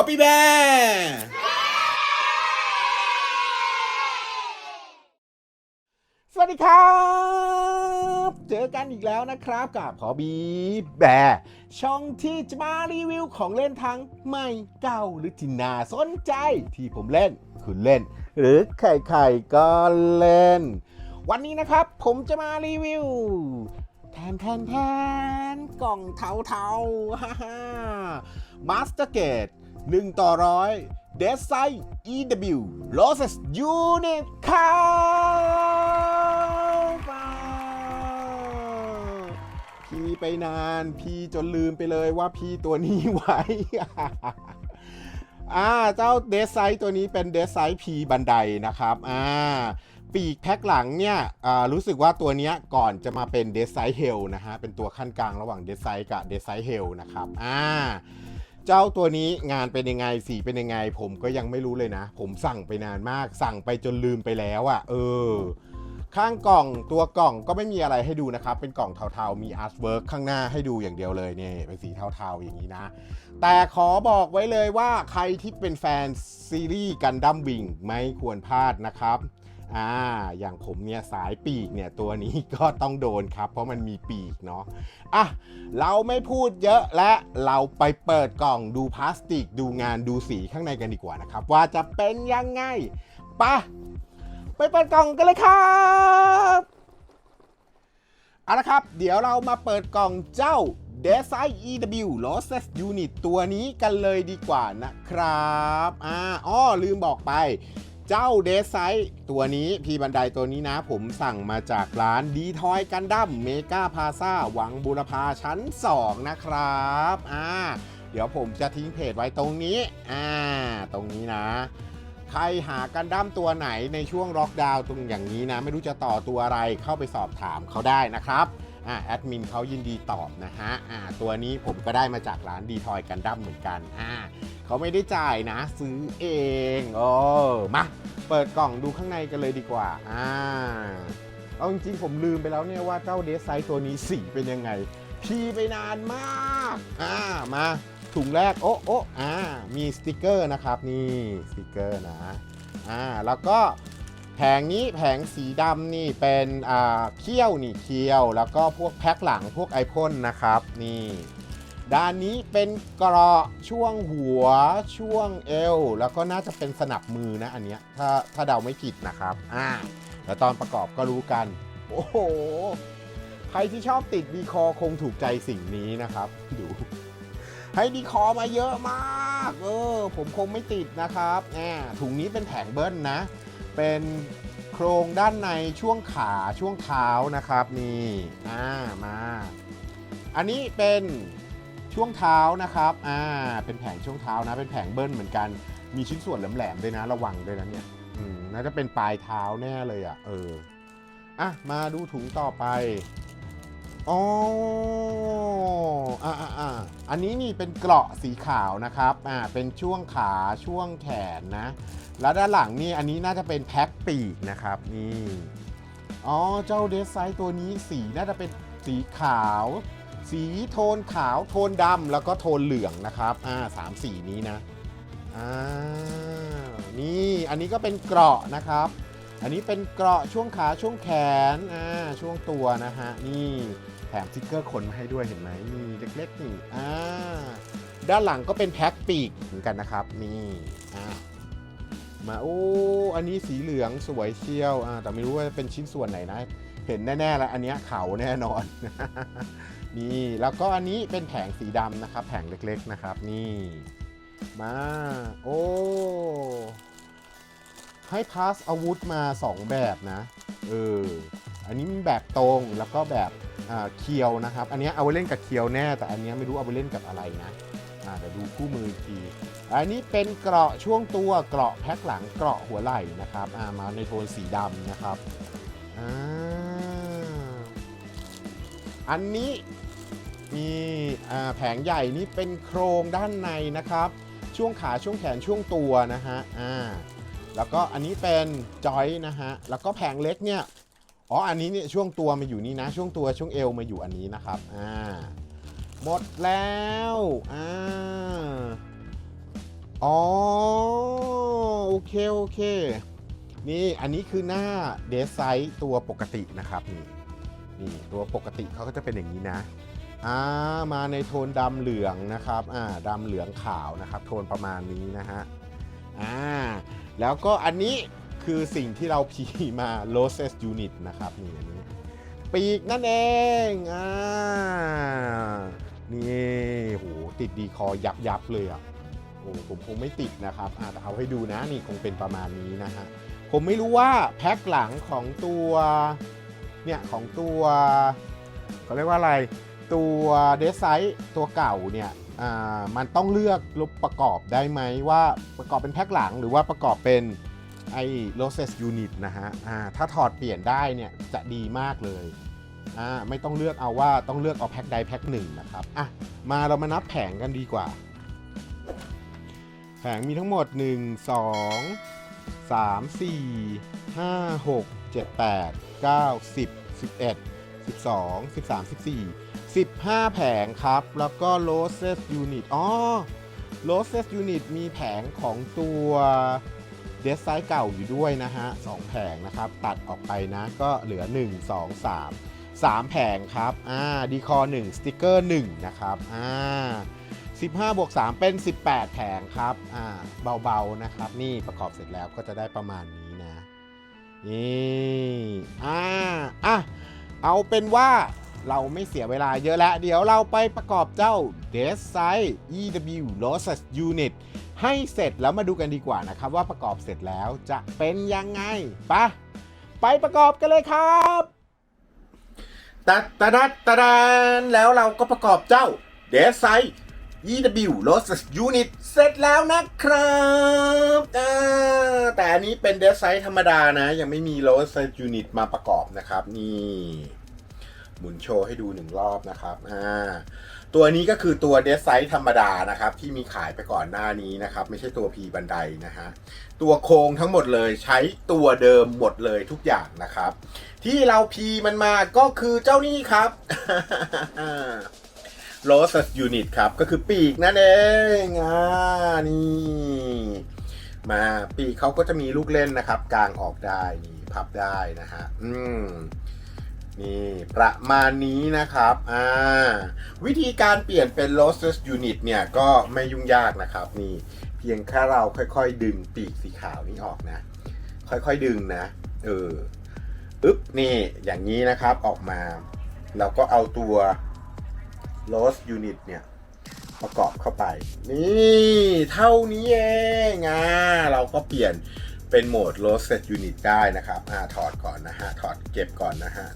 Copy Bear สวัสดีครับ เจอกันอีกแล้วนะครับกับขอบีแบร์ช่องที่จะมารีวิวของเล่นทั้งใหม่เก่าหรือที่น่าสนใจที่ผมเล่น คุณเล่น หรือใครๆก็เล่น วันนี้นะครับผมจะมารีวิวแทนแทนแทนกล่องเทาเทาฮ่าฮ่ามาสเตอร์เกต หนึ่งต่อร้อยเดซไซ EW Losses Unit ครับพี่ไปนานพี่จนลืมไปเลยว่าพี่ตัวนี้ไว้ อ่า เจ้าเดซไซตัวนี้เป็นเดซไซพีบันไดนะครับ อ่าปีกแพ็คหลังเนี่ยอ่ารู้สึกว่าตัวนี้ก่อนจะมาเป็นเดซไซเฮลนะฮะ เป็นตัวขั้นกลางระหว่างเดซไซกับเดซไซเฮลนะครับ อ่า เจ้าตัวนี้งานเป็นยังไงสีเป็นยังไง ผมก็ยังไม่รู้เลยนะ ผมสั่งไปนานมาก สั่งไปจนลืมไปแล้วอะ่ะ เออ ข้างกล่องตัวกล่องก็ไม่มีอะไรให้ดูนะครับ เป็นกล่องเทาๆ มีอาร์ตเวิร์กข้างหน้าให้ดูอย่างเดียวเลยเนี่ยเป็นสีเทาๆอย่างนี้นะ แต่ขอบอกไว้เลยว่าใครที่เป็นแฟนซีรีส์กันดั้มวิงไม่ควรพลาดนะครับ อ่าอย่างผมเนี่ยสายปีกเนี่ยตัวนี้ก็ต้องโดนครับ เพราะมันมีปีกเนาะอะเราไม่พูดเยอะและเราไปเปิดกล่องดูพลาสติก ดูงานดูสีข้างในกันดีกว่านะครับ ว่าจะเป็นยังไงไปะไปเปิดกล่องกันเลยครับเอาละครับ เดี๋ยวเรามาเปิดกล่องเจ้า d e s i EW Lossless Unit ตัวนี้กันเลยดีกว่านะครับ อ่าอ้อลืมบอกไป เจ้าเดซไซตัวนี้พีบันไดตัวนี้นะ ผมสั่งมาจากร้านดีทอยกันดั้มเมกาพาซาหวังบุรพาชั้น 2 นะครับอ่าเดี๋ยวผมจะทิ้งเพจไว้ตรงนี้อ่าตรงนี้นะใครหากันดั้มตัวไหนในช่วงล็อกดาวน์ตรงอย่างนี้นะ ไม่รู้จะต่อตัวอะไรเข้าไปสอบถามเขาได้นะครับ อ่าแอดมินเขายินดีตอบนะฮะอ่าตัวนี้ผมก็ได้มาจากร้านดีทอยกันดั้มเหมือนกันอ่าเขาไม่ได้จ่ายนะซื้อเองโอ้มาเปิดกล่องดูข้างในกันเลยดีกว่าอ่าเอาจริงๆผมลืมไปแล้วเนี่ยว่าเจ้าเดซไซตัวนี้สีเป็นยังไงพีไปนานมากอ่ามาถุงแรกโอ้โอ้อ่ามีสติกเกอร์นะครับนี่สติกเกอร์นะอ่าแล้วก็ แผงนี้แผงสีดำนี่เป็นอ่าเขี้ยวนี่เขี้ยว แล้วก็พวกแพ็คหลังพวกไอพ่นนะครับนี่ด้านนี้เป็นเกราะช่วงหัวช่วงเอว แล้วก็น่าจะเป็นสนับมือนะอันเนี้ยถ้าถ้าเดาไม่ผิดนะครับอ่าแล้วตอนประกอบก็รู้กัน โอ้โห ใครที่ชอบติดดีคอคงถูกใจสิ่งนี้นะครับดูให้ดีคอมาเยอะมาก เออ ผมคงไม่ติดนะครับแหมถุงนี้เป็นแผงเบิ้ลนะ เป็นโครงด้านในช่วงขาช่วงเท้านะครับนี่อ่ามาอันนี้เป็นช่วงเท้านะครับอ่าเป็นแผงช่วงเท้านะ เป็นแผงเบิ้ลเหมือนกันมีชิ้นส่วนแหลมๆด้วยนะระวังด้วยนะเนี่ยอืมน่าจะเป็นปลายเท้าแน่เลยอะเอออะมาดูถุงต่อไป อ๋ออ่าอ่าอ่าอันนี้นี่เป็นเกราะสีขาวนะครับ อ่า เป็นช่วงขาช่วงแขนนะ แล้วด้านหลังนี่อันนี้น่าจะเป็นแพ็คปีกนะครับ นี่ อ๋อ เจ้าเดซไซตัวนี้สีน่าจะเป็นสีขาว สีโทนขาว โทนดำแล้วก็โทนเหลืองนะครับ อ่าสามสีนี้นะ อ่า นี่ อันนี้ก็เป็นเกราะนะครับ อันนี้เป็นเกราะช่วงขาช่วงแขน อ่า ช่วงตัวนะฮะ นี่ แถมสติ๊กเกอร์ขนมาให้ด้วยเห็นไหมนี่เล็กๆนี่อ่าด้านหลังก็เป็นแพ็คปีกเหมือนกันนะครับ นี่อ่ามาโอ้อันนี้สีเหลืองสวยเชียวอ่าแต่ไม่รู้ว่าเป็นชิ้นส่วนไหนนะ เห็นแน่ๆแล้วอันนี้เขาแน่นอน นี่แล้วก็อันนี้เป็นแผงสีดำนะครับ แผงเล็กๆนะครับ นี่มาโอ้ให้พาสอาวุธมา 2 แบบนะ เออ อันนี้มีแบบตรงแล้วก็แบบ เคียวนะครับ อันนี้เอาไว้เล่นกับเคียวแน่ แต่อันนี้ไม่รู้เอาไปเล่นกับอะไรนะเดี๋ยวดูคู่มืออีกทีอันนี้เป็นเกราะช่วงตัวเกราะแพ็คหลังเกราะหัวไหล่นะครับามาในโทนสีดำนะครับอันนี้มีแผงใหญ่นี่เป็นโครงด้านในนะครับ ช่วงขาช่วงแขนช่วงตัวนะฮะอ่าแล้วก็อันนี้เป็นจอยนะฮะแล้วก็แผงเล็กเนี่ย อ๋ออันนี้เนี่ยช่วงตัวมาอยู่นี่นะ ช่วงตัวช่วงเอวมาอยู่อันนี้นะครับอ่าหมดแล้วอ่าอ๋อโอเคโอเค นี่อันนี้คือหน้าเดซไซต์ตัวปกตินะครับนี่นี่ตัวปกติเขาก็จะเป็นอย่างนี้นะอ่ามาในโทนดำเหลืองนะครับอ่าดำเหลืองขาวนะครับ โทนประมาณนี้นะฮะอ่าแล้วก็อันนี้ คือสิ่งที่เราพีมา Losses Unit นะครับนี่อันนี้ปีกนั่นเองอ่านี่โหติดดีคอยับยับเลยอะโอ้ผมคงไม่ติดนะครับอ่าแต่เอาให้ดูนะนี่คงเป็นประมาณนี้นะฮะผมไม่รู้ว่าแพ็คหลังของตัวเนี่ยของตัวเขาเรียกว่าอะไรตัวเดซไซต์ตัวเก่าเนี่ยอ่ามันต้องเลือกรูปประกอบได้ไหมว่าประกอบเป็นแพ็คหลังหรือว่าประกอบเป็น ไอ้ losses unit นะฮะอ่าถ้าถอดเปลี่ยนได้เนี่ยจะดีมากเลยอ่าไม่ต้องเลือกเอาว่าต้องเลือกเอาแพ็คใดแพ็คหนึ่งนะครับอะมาเรามานับแผงกันดีกว่า แผงมีทั้งหมด 1 2 3 4 5 6 7 8 9 10 11 12 13 14 15 แผงครับ แล้วก็ Losses Unit อ๋อ Losses Unit มีแผงของตัว เดสไซส์เก่าอยู่ด้วยนะฮะ2แผงนะครับ ตัดออกไปนะก็เหลือ 1 2 3 3 แผงครับ อ่า ดีคอ1สติกเกอร์1นะครับ อ่า 15บวก3เป็น 18 แผงครับ อ่า เบาๆนะครับ นี่ประกอบเสร็จแล้วก็จะได้ประมาณนี้นะ นี่ อ่า อะ เอาเป็นว่าเราไม่เสียเวลาเยอะแล้ว เดี๋ยวเราไปประกอบเจ้า d e s i EW Losses Unit ให้เสร็จแล้วมาดูกันดีกว่านะครับว่าประกอบเสร็จแล้วจะเป็นยังไงไปะไปประกอบกันเลยครับตัดตะดัดตะดานแล้วเราก็ประกอบเจ้า d e s i EW Losses Unit เสร็จแล้วนะครับแต่อันนี้เป็น d e s i ธรรมดานะ ยังไม่มี l o s s Unit มาประกอบนะครับ นี่ หมุนโชว์ให้ดูหนึ่งรอบนะครับอ่า ตัวนี้ก็คือตัวเดซไซต์ธรรมดานะครับ ที่มีขายไปก่อนหน้านี้นะครับ ไม่ใช่ตัว P บันไดนะฮะตัวโครงทั้งหมดเลยใช้ตัวเดิมหมดเลยทุกอย่างนะครับ ที่เรา P มันมาก็คือเจ้านี้ครับ l o s u s Unit ครับ ก็คือปีกนั่นเองอ่านี่มาปีกเขาก็จะมีลูกเล่นนะครับกางออกได้นี่พับได้นะฮะอืม นี่ประมาณนี้นะครับ อ่า วิธีการเปลี่ยนเป็น lossless unit เนี่ยก็ไม่ยุ่งยากนะครับ นี่ เพียงแค่เราค่อยๆ ดึงปีกสีขาวนี้ออกนะ ค่อยๆดึงนะ เออ อึ๊บ นี่ อย่างนี้นะครับ ออกมา เราก็เอาตัว loss unit เนี่ย ประกอบเข้าไป นี่ เท่านี้เองอ่าเราก็เปลี่ยนเป็นโหมด lossless unit ได้นะครับ อ่า ถอดก่อนนะฮะ ถอดเก็บก่อนนะฮะ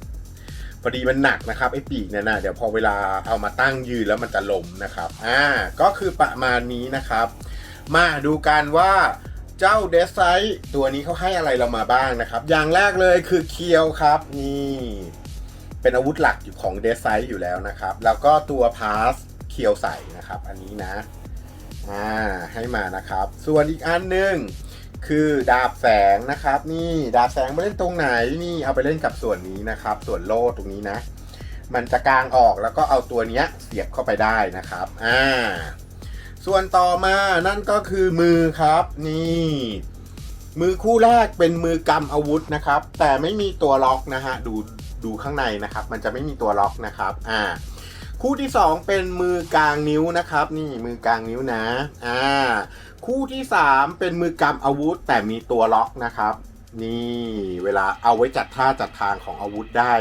พอดีมันหนักนะครับไอ้ปีกเนี่ยนะเดี๋ยวพอเวลาเอามาตั้งยืนแล้วมันจะล้มนะครับอ่าก็คือประมาณนี้นะครับ มาดูกันว่าเจ้าเดซไซต์ตัวนี้เขาให้อะไรเรามาบ้างนะครับ อย่างแรกเลยคือเคียวครับนี่เป็นอาวุธหลักอยู่ของเดซไซต์อยู่แล้วนะครับ แล้วก็ตัวพาสเคียวใส่นะครับ อันนี้นะอ่าให้มานะครับ ส่วนอีกอันหนึ่ง คือดาบแสงนะครับ นี่ดาบแสงมาเล่นตรงไหนนี่เอาไปเล่นกับส่วนนี้นะครับ ส่วนโล่ตรงนี้นะ มันจะกางออกแล้วก็เอาตัวเนี้ยเสียบเข้าไปได้นะครับอ่าส่วนต่อมานั่นก็คือมือครับ นี่ มือคู่แรกเป็นมือกำอาวุธนะครับ แต่ไม่มีตัวล็อกนะฮะดูดูข้างในนะครับ มันจะไม่มีตัวล็อกนะครับอ่าคู่ที่ 2 เป็นมือกลางนิ้วนะครับ นี่มือกลางนิ้วนะอ่า คู่ที่3เป็นมือกำอาวุธแต่มีตัวล็อกนะครับ นี่เวลาเอาไว้จัดท่าจัดทางของอาวุธได้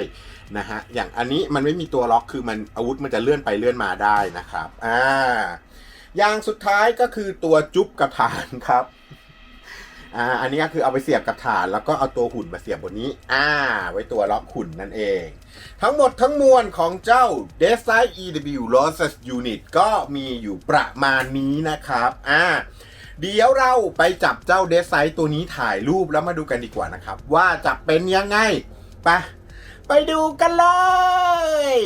นะฮะอย่างอันนี้มันไม่มีตัวล็อกคือมันอาวุธมันจะเลื่อนไปเลื่อนมาได้นะครับอ่าอย่างสุดท้ายก็คือตัวจุ๊บกระฐานครับอ่าอันนี้ก็คือเอาไปเสียบกับฐาน แล้วก็เอาตัวหุ่นมาเสียบบนนี้ อ่า ไว้ตัวล็อกหุ่นนั่นเอง ทั้งหมดทั้งมวลของเจ้า d e s i EW Losses Unit ก็มีอยู่ประมาณนี้นะครับ อ่า เดี๋ยวเราไปจับเจ้าเดซไซตัวนี้ถ่ายรูปแล้วมาดูกันดีกว่านะครับ ว่าจะเป็นยังไง ไป ไปดูกันเลย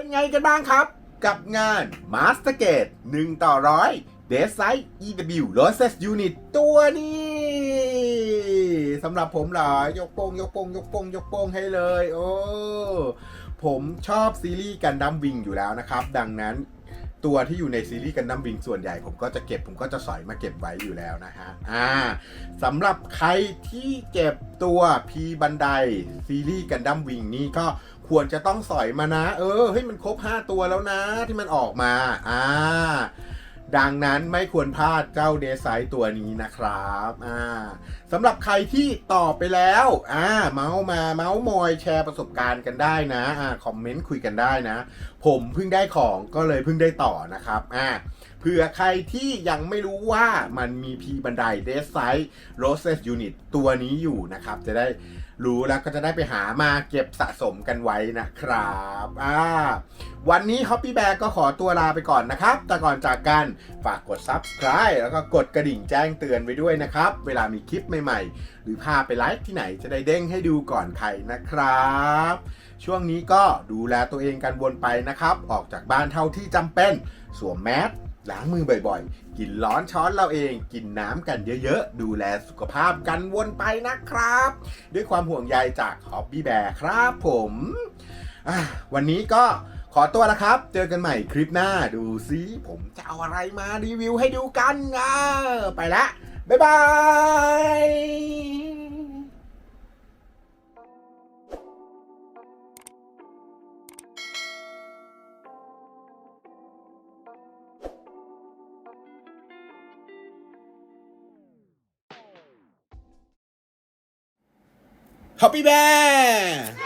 เป็นไงกันบ้างครับ กับงาน Master Gate 1 ต่อร้อย d e s i EW Roses Unit ตัวนี้สำหรับผมเหรอยกโป้งยกโป้งยกโป้งยกโป้งให้เลย โอ้ผมชอบซีรีส์กันดั้มวิงอยู่แล้วนะครับ ดังนั้นตัวที่อยู่ในซีรีส์กันดั้มวิงส่วนใหญ่ผมก็จะเก็บผมก็จะสอยมาเก็บไว้อยู่แล้วนะฮะ อ่าสำหรับใครที่เก็บตัวพีบันไดซีรีส์กันดั้มวิงนี่ก็ ควรจะต้องสอยมานะ เออเฮ้ยมันครบ 5 ตัวแล้วนะที่มันออกมา อ่า ดังนั้นไม่ควรพลาดเจ้าเดซไซตัวนี้นะครับ อ่าสำหรับใครที่ตอบไปแล้ว อ่า เมาส์มาเมาส์มอยแชร์ประสบการณ์กันได้นะ อ่าคอมเมนต์คุยกันได้นะ ผมเพิ่งได้ของก็เลยเพิ่งได้ต่อนะครับ อ่าเผื่อใครที่ยังไม่รู้ว่ามันมีพีบันไดเดซไซ Roses Unit ตัวนี้อยู่นะครับ จะได้ รู้แล้วก็จะได้ไปหามาเก็บสะสมกันไว้นะครับอ่าวันนี้ Hoppy Bear ก็ขอตัวลาไปก่อนนะครับ แต่ก่อนจากกันฝากกด Subscribe แล้วก็กดกระดิ่งแจ้งเตือนไว้ด้วยนะครับ เวลามีคลิปใหม่ๆ หรือพาไปไลฟ์ที่ไหนจะได้เด้งให้ดูก่อนใครนะครับ ช่วงนี้ก็ดูแลตัวเองกันวนไปนะครับ ออกจากบ้านเท่าที่จำเป็น สวมแมส ล้างมือบ่อยๆ กินร้อนช้อนเราเอง กินน้ำกันเยอะๆ ดูแลสุขภาพกันวนไปนะครับ ด้วยความห่วงใยจากฮอบบี้แบร์ครับผมวันนี้ก็ขอตัวละครับ เจอกันใหม่คลิปหน้าดูซิผมจะเอาอะไรมารีวิวให้ดูกันอะไปละ บ๊ายบาย Happy Bear